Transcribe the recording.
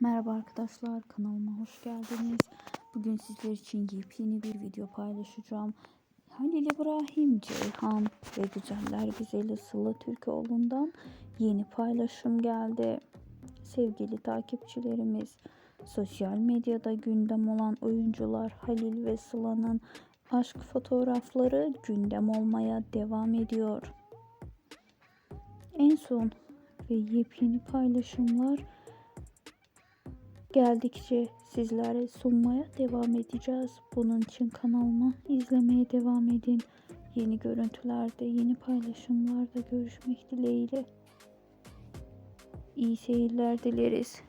Merhaba arkadaşlar kanalıma hoş geldiniz. Bugün sizler için yepyeni bir video paylaşacağım. Halil İbrahim Ceyhan ve Güzeller Güzeli Sıla Türkoğlu'ndan yeni paylaşım geldi. Sevgili takipçilerimiz, sosyal medyada gündem olan oyuncular Halil ve Sıla'nın aşk fotoğrafları gündem olmaya devam ediyor. En son ve yepyeni paylaşımlar geldikçe sizlere sunmaya devam edeceğiz. Bunun için kanalıma izlemeye devam edin. Yeni görüntülerde, yeni paylaşımlarda görüşmek dileğiyle. İyi seyirler dileriz.